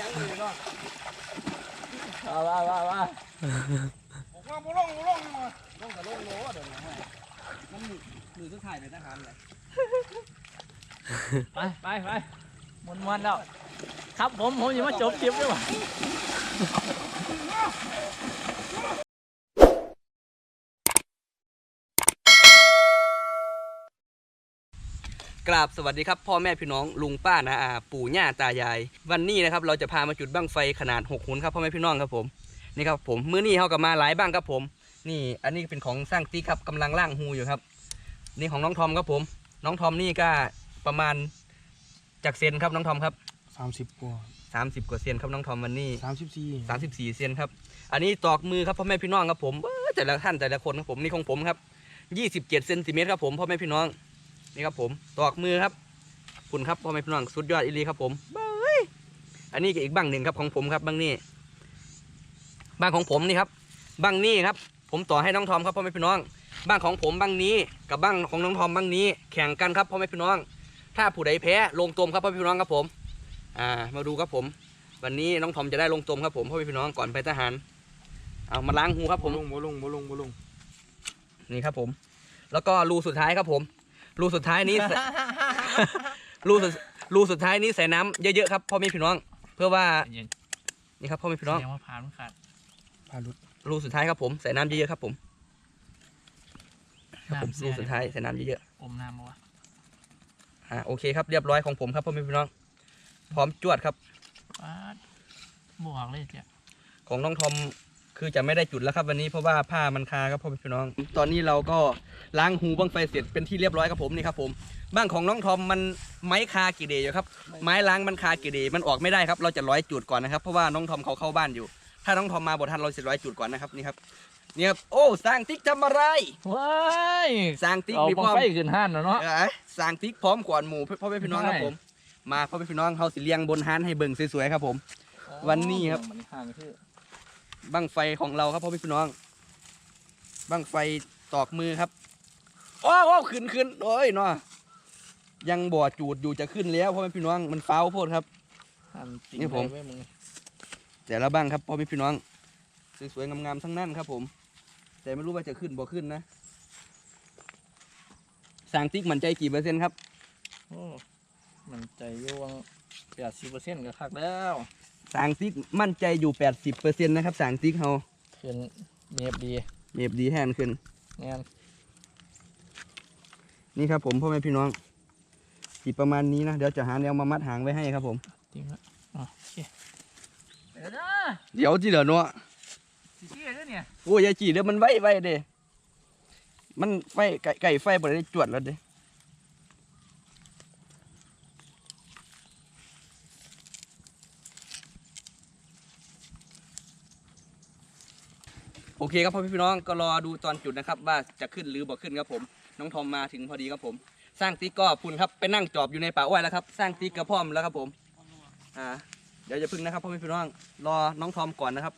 ยังเลยเนาะเอาว่าว่าว่าผมว่าบ่ลงบ่ลงนี่มาลงกับลงโลเดี๋ยวนะให้มันมือมือสุดท้ายในทหารเลยไปไปไปมวนมวนแล้ว ครับผมผมยังมาจบคลิปด้วยว่ะ กราบสวัสดีครับพ่อแม่พี่น้องลุงป้านาอาปู่ย่าตายาย วันนี้นะครับเราจะพามาจุดบั้งไฟขนาด6หุนครับพ่อแม่พี่น้องครับผมนี่ครับผมมื้อนี้เขากับมาหลายบ้างครับผม นี่อันนี้เป็นของสร้างตีครับกำลังล่างฮูอยู่ครับ นี่ของน้องทอมครับผม น้องทอมนี่ก็ประมาณจากเซนครับน้องทอมครับสามสิบกว่า30กว่าเซนครับน้องทอมวันนี้สามสิบสี่34เซนครับอันนี้ตอกมือครับพ่อแม่พี่น้องครับผมเอ้อแต่ละท่านแต่ละคนครับผมนี่ของผมครับ27เซนติเมตรครับผมพ่อแม่พี่น้อง นี่ครับผมตอกมือครับคุณครับพ่อแม่พี่น้องสุดยอดอีหลีครับผมเบ้ยอันนี้ก็อีกบังหนึ่งครับของผมครับบังนี้บังของผมนี่ครับบังนี้ครับ ผมต่อให้น้องทอมครับพ่อแม่พี่น้องบังของผมบังนี้กับบังของน้องทอมบังนี้ แข่งกันครับพ่อแม่พี่น้อง ถ้าผู้ใดแพ้ลงตมครับพ่อแม่พี่น้องครับผม อ่า มาดูครับผม วันนี้น้องทอมจะได้ลงตมครับผมพ่อแม่พี่น้องก่อนไปทหารเอามาล้างหูครับผมลงบ่ลงบ่ลงบ่ลงนี่ครับผม แล้วก็รูสุดท้ายครับผม รูสุดท้ายนี้ รูสุดรูสุดท้ายนี้ใส่น้ำเยอะๆครับพ่อแม่พี่น้อง เพื่อว่าเย็นนี่ครับพ่อแม่พี่น้องยังมาผ่านมันขาดพาลุดรูสุดท้ายครับผมใส่น้ำเยอะๆครับผมครับผมน้ำรูสุดท้ายใส่น้ำเยอะอมน้ำมาวะๆอ่าโอเคครับเรียบร้อยของผมครับพ่อแม่พี่น้อง พร้อมจวดครับ ว้าดบวกเลยเจ้ะของน้องทอม คือจะไม่ได้จุดแล้วครับวันนี้เพราะว่าผ้ามันคาครับพ่อแม่พี่น้อง ตอนนี้เราก็ล้างหูบ้างไฟเสร็จเป็นที่เรียบร้อยครับผมนี่ครับผมบ้างของน้องทอมมันไม้คากี่เดย์อยู่ครับไม้ล้างมันคากี่เดย์มันออกไม่ได้ครับ เราจะร้อยจุดก่อนนะครับเพราะว่าน้องทอมเขาเข้าบ้านอยู่ ถ้าน้องทอมมาบททันเราจะร้อยจุดก่อนนะครับนี่ครับนี่ครับโอ้สร้างติ๊กทำอะไรว้ายสร้างติ๊กเอามีบัพงร้อมไฟขึ้นห้านแล้วเนาะเอ้ยสร้างติ๊กพร้อมก่อนหมู่พ่อแม่พี่น้องครับผมมาพ่อแม่พี่น้องเขาสิเลี้ยงบนฮานให้เบิ่งสวยๆครับผม วันนี้ครับมันห่างคือ บั้งไฟของเราครับพ่อพี่น้อง บั้งไฟตอกมือครับโอ้โอ้ขึ้นขึ้นโอ้ยเนาะยังบ่อจูดอยู่จะขึ้นแล้วพ่อแม่พี่น้องมันเฝ้าวโพดครับห่างจริงนี่ผมเลยเว้ยมึงแต่ละบ้างครับพ่อแม่พี่น้องสวยๆงามๆทั้งนั้นครับ ผม แต่ไม่รู้ว่าจะขึ้นบ่ขึ้นนะสร้างติ๊กมันใจกี่เปอร์เซ็นต์ครับโอ้มันใจอยวงแปดสิบเปอร์เซ็นต์ก็คักแล้ว สร้างติ๊กมั่นใจอยู่80เปอร์เซ็นต์นะครับสร้างติ๊กเฮาขึ้นเนียบดีเมียบดีแทนขึ้นงานนี่ครับผมพ่อแม่พี่น้องสีประมาณนี้นะ เดี๋ยวจะหาแนวมามัดหางไว้ให้ครับผม จริงละอ๋อโอเคเดี๋ยวนะเดี๋ยวจีเดี๋ยวเนาะสิเชี่ยด้วยเนี่ย โอ้ยอยาจีเดี๋ยวมันไว้ไว้เด้มันไฟไก่ไก่ไฟบ่ได้จวดแล้วเด้ เคครับพ่อพี่น้องก็รอดูตอนจุดนะครับว่าจะขึ้นหรือบ่ขึ้นครับผม น้องทอมมาถึงพอดีครับผม สร้างติ๊กก็พุ่นครับไปนั่งจอบอยู่ในป่าอ้อยแล้วครับ สร้างติ๊กกระพร้อมแล้วครับผมอ่าเดี๋ยวจะพึ่งนะครับพ่อแม่พี่น้องรอน้องทอมก่อนนะครับ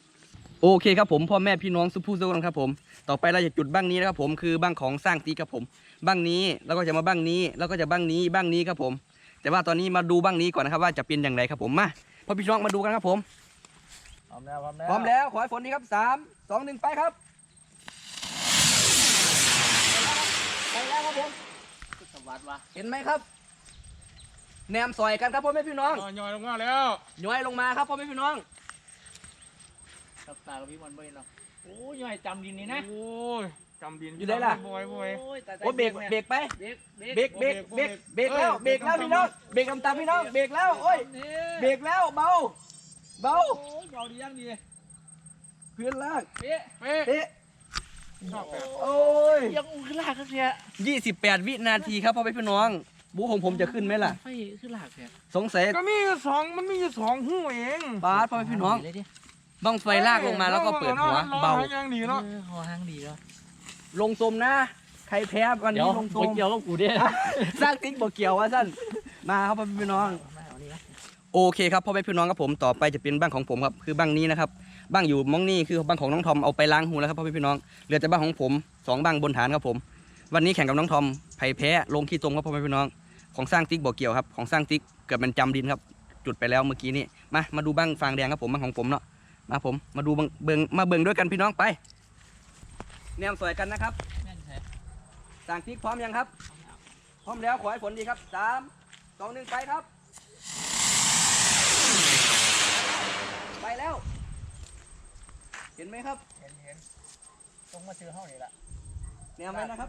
โอเคครับผมพ่อแม่พี่น้องสุภูสุกันครับผม ต่อไปเราจะจุดบ้างนี้นะครับผมคือบ้างของสร้างตีครับผมบ้างนี้แล้วก็จะมาบ้างนี้แล้วก็จะบ้างนี้บ้างนี้ครับผม แต่ว่าตอนนี้มาดูบ้างนี้ก่อนนะครับว่าจะเป็นอย่างไรครับผมมาพ่อพี่น้องมาดูกันครับผม พร้อมแล้วพร้อมแล้วพร้อมแล้วขอให้ฝนนี้ครับสามสองหนึ่งไปครับไปแล้วครับผมสวัสดิ์วะเห็นไหมครับแนมซอยกันครับพ่อแม่พี่น้องย่อยลงมาแล้วย้อยลงมาครับพ่อแม่พี่น้องตับตากับพี่มันเบิ้ลเนาะโอ้ยยังไงจำดินนี่นะโอ้ยจำดินอยู่ไหนล่ะบอยบอยโอ้ยตายโอ้เบรกเบรกไปเบรกเบรกเบรกเบรกเบรกเบรกแล้วเบรกแล้วพี่น้องเบรกตามๆพี่น้องเบรกแล้วโอ้ยเบรกแล้วเบา เบาโอ้ยเบาดียังดีเพื่อนลากเป๊ะเป๊ะเอ๊ะชอบแบบโอ้ยยังขึ้นหลากครับเนี่ยยี่สิบแปดวินาทีครับพ่อแม่พี่น้อง บูของผมจะขึ้นไหมล่ะไฟขึ้นหลากเนี่ยสงสัยก็มีอยู่สองมันมีอยู่สองหูเองบาสพ่อแม่พี่น้องเลยดิบ้องไฟลากลงมาแล้วก็เปิดหัวเบายังดีเนาะเออคอหางดีแล้วลงสมนะใครแพ้วันเดี๋ยนี้วลงสไปมเกี่ยวกับกูดิสร้างติ๊กบอกเกี่ยวว่าสั้นมาครับพ่อแม่พี่น้องมาเอานี่นะ โอเคครับพ่อแม่พี่น้องครับผมต่อไปจะเป็นบ้านของผมครับคือบ้านนี้นะครับบ้านอยู่มองนี่คือบ้านของน้องทอมเอาไปล้างหูแล้วครับพ่อแม่พี่น้องเหลือแต่บ้านของผมสองบ้านบนฐานครับผม วันนี้แข่งกับน้องทอมไผ่แพ้ลงขี้ตมครับพ่อแม่พี่น้องของสร้างติ๊กบ่อเกี่ยวครับของสร้างติ๊กเกิดมันจำดินครับ จุดไปแล้วเมื่อกี้นี่มามาดูบ้างฟางแดงครับผมบ้างของผมเนาะมาผมมาดูบเบิงมาเบิงด้วยกันพี่น้องไปแนมสวยกันนะครับแม่นใช่สร้างติ๊กพร้อมยังครับ พร้อมแล้วขอให้ผลดีครับสามสองหนึ่งไปครับ ไปแล้ว เห็นไหมครับ เห็นเห็นตรงมาซื้อเฮานี่ล่ะแนมไว้นะครับ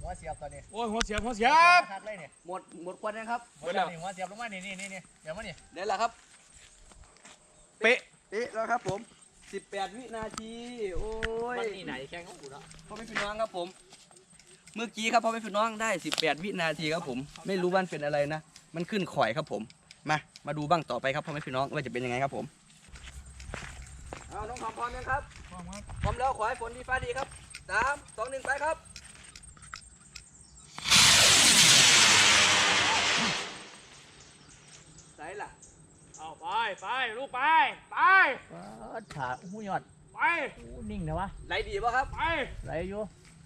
หัวเสียบตอนนี้โอ้ยหัวเสียบหัวเสียบคักเลยเนี่ยหมดหมดควันนะครับหัวเสียบนี่หัวเสียบลงมานี่นี่นี่นี่เดี๋ยวมานี่เดี๋ยวละครับ เป๊ะเอ๊ะแล้วครับผม18วินาทีโอ้ยมันนี่ไหนแข่งของกูเนาะพ่อแม่พี่น้องครับผม เมื่อกี้ครับพ่อแม่พี่น้องได้18วินาทีครับผม ไม่รู้ว่ามันเป็นอะไรนะ มันขึ้นข่อยครับผม มา มาดูบ้างต่อไปครับพ่อแม่พี่น้องว่าจะเป็นยังไงครับผม เอาน้องทอมพร้อมยังครับ พร้อมครับ พร้อมแล้วขอให้ฝนดีฟ้าดีครับสามสองหนึ่งไปครับไหนล่ะ เอาไปไปลูกไป ไปขาหูยอดไปหูนิ่งนะวะไหลดีป่ะครับ ไปไหลอยู่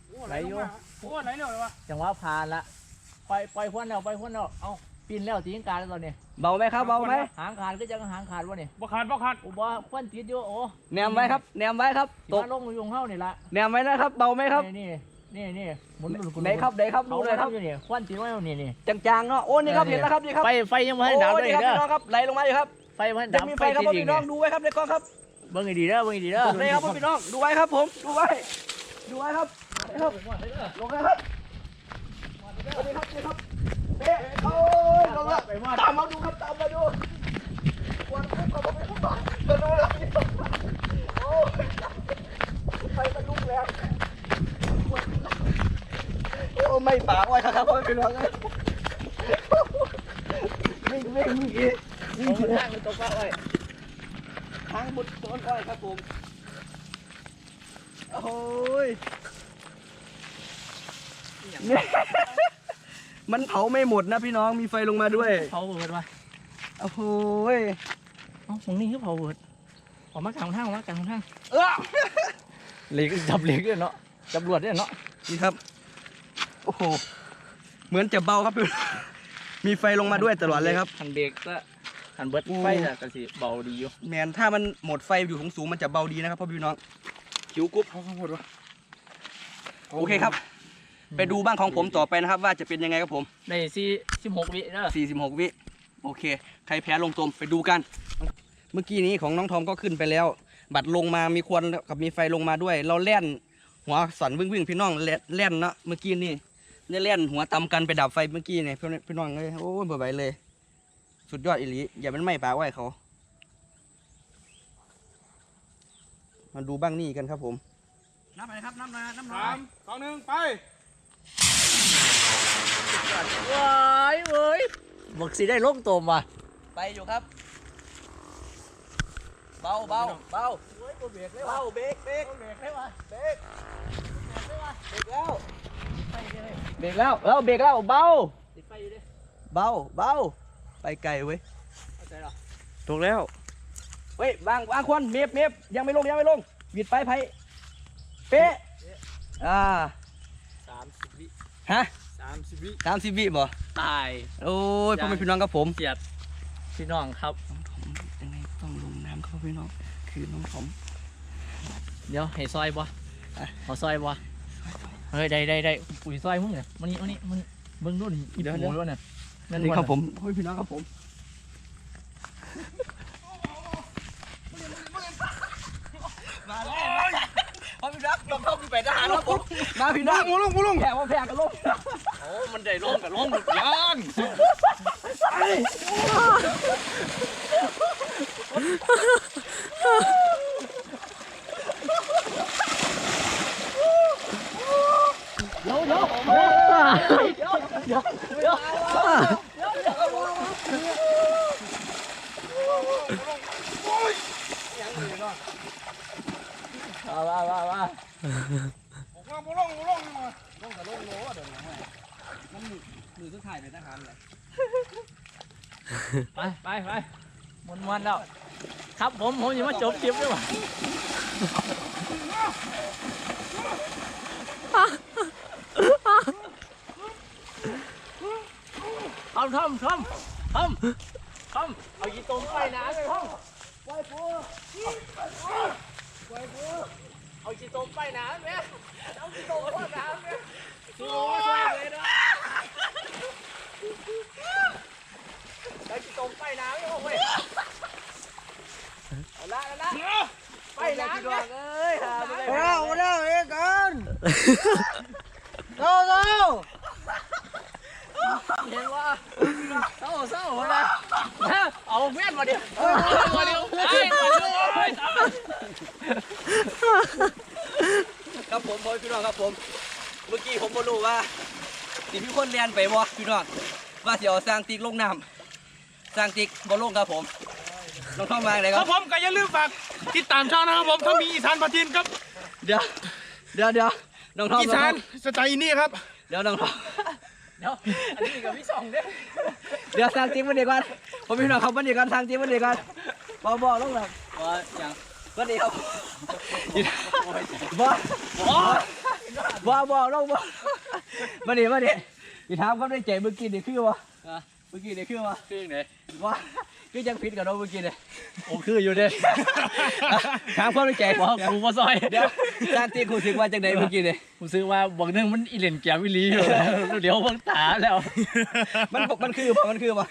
โอ้ไหลอยู่โอ้ไหลเร็วเลยวะจังหวะผ่านละปล่อยปล่อยควันแล้วปล่อยควันแล้วเอา ปีนแล้วตีนกาแล้วตอนนี้เบาไหมครับเบาไหมหางขาดก็จะหางขาดวะนี่บ่ขาดบ่ขาดอุบ่ควันติดอยู่โอ้แนมไว้ครับแนมไว้ครับตตกกลงอยู่เฮานี่ละแนมไว้นะครับเบาไหมครับนี่นี่นี่หมุนไหนครับไหนครับเขาดูเลยครับอยู่นี่ควันติดไว้อยู่นี่นี่จางๆเนาะโอ้นี่ครับเห็นแล้วครับนี่ครับไฟไฟยังไม่ให้ดับโอ้เลยนี่ครับเด้พี่น้อองครับไหลลงมาอยู่ครับไฟมันยัดังบมีไฟครับพ่อพี่น้องดูไว้ครับในกล้องครับเบิ่งให้ดีเด้อเบิ่งให้ดีเด้อนี่ครับพ่อพี่น้องดูไว้ครับผมดูไว้ดูไว้ครับนี่ครับลงเลยครับนี่ครับนี่ครับเอ๊ะโอ้ยลงแล้วตามมาดูครับตามมาดูควันคุกกับผมไม่คุกก่อนมาดูแล้วนี่โอ้ยไฟมันลุกแล้วโอ้ไม่ปากไว้ครับ พี่น้องเลยวิ่งวิ่งวิ่งอีกวิ่งผมอีกทางมันตกฟ้าไว้ทางบุดต้นอ้อยครับผมโอ้ยมันเผาไม่หมดนะพี่น้องมีไฟลงมาด้วยเผาเบิดวะโอ้โหยเอ้าของนี่คือเผาเบิดออกมากลางทางออกมากลางทางเออเหล็กจับเหล็กด้วยเนาะจับลวดด้วยเนาะนี่ครับ โอ้โห เหมือนจะเบาครับพี่มีไฟลงมาด้วยตลอดเลยครับ คันเบรกก็คันเบิดโอ้ไฟน่ะก็สิเบาดีอยู่แมนถ้ามันหมดไฟอยู่สูงๆมันจะเบาดีนะครับพ่อพี่น้องคิวกรุ๊ปเอาข้างบนวะโอเคครับ ไปดูบ้างของผมต่อไปนะครับ ว่าจะเป็นยังไงครับผม ในสี่สิบหกวิเด้อ46 วิโอเค ใครแพ้ลงตมไปดูกัน เมื่อกี้นี้ของน้องทอมก็ขึ้นไปแล้ว บัตรลงมามีควันกับมีไฟลงมาด้วย เราแล่น หัวสั่นวิ่งวิ่งๆพี่น้องแล่นแล่นเนาะเมื่อกี้นี่ ได้แล่นหัวตำกันไปดับไฟเมื่อกี้เนี่ยพี่พี่น้องเลยโอ้ยเบื่อไหวเลย สุดยอดอีหลีอย่ามันไม่ปากไว้เขา มาดูบ้างนี่กันครับผม น้ำอะไรครับน้ำนาน้ำสามสองหนึ่งไปว้ายเว้ยบอกสิได้ลงตัวมาไปอยู่ครับ เบาเบาเบาเฮ้ยบ่เบรกเลยเบาเบรกเบรกเบรกเลยวะเบรกเบรกแล้วไฟเลยเบรกแล้วแล้วเบรกแล้วเบาติดไฟอยู่ดิเบาเบาไปไก ลเว้ยเข้าใจหรอถูกแล้วเฮ้ยบางบางควันเมียบเมียบยังไม่ลงยังไม่ลงหวิดไปไผเป๊ะอ่าสามสิบวิฮะสามสิบวิสามสิบวิบ่ตายโอ้ยพ่อแม่พี่น้องครับผมเสียดพี่น้องครับน้องถมยังไงต้องลงน้ำครับพี่น้องคือน้องถมเดี๋ยวให้ซอยบ่อะเอาซอยบ่ เฮ้ยได้ได้ได้ปุ๋ยซอยมึงเนี่ยมันนี่มันนี่มันนี่เบิ่งดูนี่อีหมูด้วยเนี่ยนั่นนี่บ่ครับน่ะผมพ่อแม่พี่น้องครับผมมาแล้วพ่อพี่น้องลงเข้าไปเป็นทหารครับผมมาพี่น้องหมูลงหมูลงแพ้ว่าแพ้กันลงโอ้มันได้ลงกับลงหมดยัง เดี๋ยวเดี๋ยวเดี๋ยวเดี๋ยวเดี๋ยวเดี๋ยว มามามามาบอกว่าหมูลงหมูลงนี่มาลงกับลงโลเดี๋ยวนะน้ำมือมือสุดท้ายเป็นทหารเลยไปไปไปมวนมวนแล้ว ครับผมผมจะมาจบคลิปด้วยว่ะ ทอมทอมทอมทอมเอายีตรงไปน้ำเลยทอมปล่อยปูปล่อยปูเอายีตรงไปน้ำเนี่ยเอายีตรงไปน้ำเนี่ยโอ้ยเลยนะเอายีตรงไปน้ำเนี่ยเว้ยเอาละเอาละไปน้ำเนี่ยเอ้ยหาไม่ได้เอาแล้วเอ้กันเอาเอาเห็นว่า เศร้าเศร้าอะไรเอาแม่นมาเดิมาดิไอ้มาเดิไอ้ตายครับผมพ่อพี่น้องครับผม เมื่อกี้ผมบ่รู้ว่าสิมีคนเรียนไปบ่พี่น้องว่าสิเอาสร้างติ๊กลงน้ำสร้างติ๊กบ่ลงครับผมน้องท่อมมาไหนคครัรับบผมก็อย่าลืมฝากติดตามช่องนะครับผมถ้ามีอีสานปาทินครับเดี๋ยวเดี๋ยวเดี๋ยวน้องท่อมอีสานสไตล์นี่ครับ เดี๋ยวน้องท่อม เดี๋ยวอันนี้กับพี่สองเนี่ยเดี๋ยวสร้างติ๊กมันเดียวกันผมพี่น้องครับมันเดียวกันสร้างติ๊กมันเดียวกันบ่บ่ลงแบบว่าอย่างมันเดียวบ่บ่บ่ลงบ่มันเดียวมันเดียวอีถามก็ได้ใจเมื่อกี้นี่คือวะเมื่อกี้นี่คือวะคือไหนว่า คือยังผิดกับเราเมื่อกี้เลยโอ้คืออยู่เด้ถามความในใจบอกกูมาซอยเดี๋ยวจานตีกูถึงว่าจังใดเมื่อกี้เลยกูซื้อว่าบอกนึงมันอีเลนแกวิลีอยู่แล้วเดี๋ยวบังตาแล้ว มันบอกมันคือบ่มันคือบ่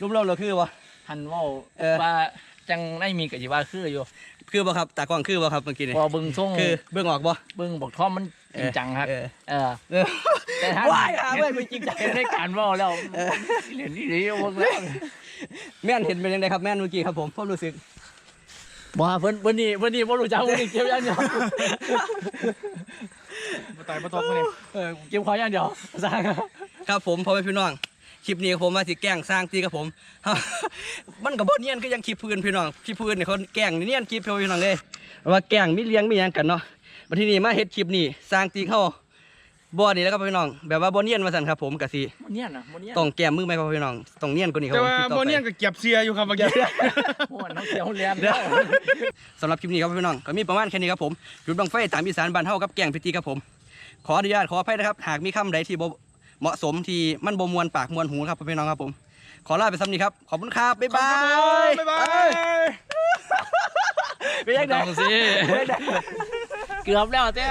รูปเราเราคือบ่หันว่าเออว่าจังได้มีกับจีว่าคืออยู่คือบ่ครับตากล้องคือบ่ครับเมื่อกี้นี่พอเบิ่งส่งคือเบื้องออกบ่เบิ่งบอกท่อมมันจริงจังครับเออเออเออแต่ถ้าว้ายหาเว้ยกูจริงจังเห็นได้การว่าแล้วเหรียญนี่ดีวงแล้ว แม่นเห็นเป็นยังไงครับแม่นเมื่อกี้ครับผมผมรู้สึกบ่เพิ่นเพิ่นนี่เพิ่นนี่บ่รู้จักเพิ่นนี่เก็บอย่างเดียวมาตายมาตอกมาเนี่ยเออเก็บขออย่างเดียวสร้างครับผมพ่อแม่พี่น้องคลิปนี้ผมมาสิแกล้งสร้างตีกับผม มันก็บ่เนียนคือยังคลิปพื้นพี่น้องคลิปพื้นเนี่ยเขาแกล้งเนียนคลิปพี่น้องเลยว่าแกล้งมีเลี้ยงมีหยังกันเนาะมาที่นี่มาเฮ็ดคลิปนี้สร้างตีเขา บ่นี่แล้วก็พี่น้อง แบบว่าบ่เนียนว่าซั่นครับผมก็สิมันเนี่ยนะมันเนี่ยต้องแก้มมือไหมครับพี่น้องต้องเนียนกว่านี้ครับแต่ผมว่าคลิปต่อโบไปเนียนกับเก็บเสียอยู่ครับเมื่อกี้โอ้น้องเขียวเรียนเดี๋ยวสำหรับคลิปนี้ครับพี่น้องก็มีประมาณแค่นี้ครับผมจุดบังไฟตามอีสานบ้านเฮากับแกงพิธีครับผม ขออนุญาตขออภัยนะครับ หากมีคำใดที่บ่เหมาะสมที่มันบ่มวนปากมวนหูครับพี่น้องครับผม ขอลาไปซ้ำนี้ครับขอบคุณครับบ๊ายบายบ๊ายบายไปยังไงต้องสิเกือบแล้วเจ้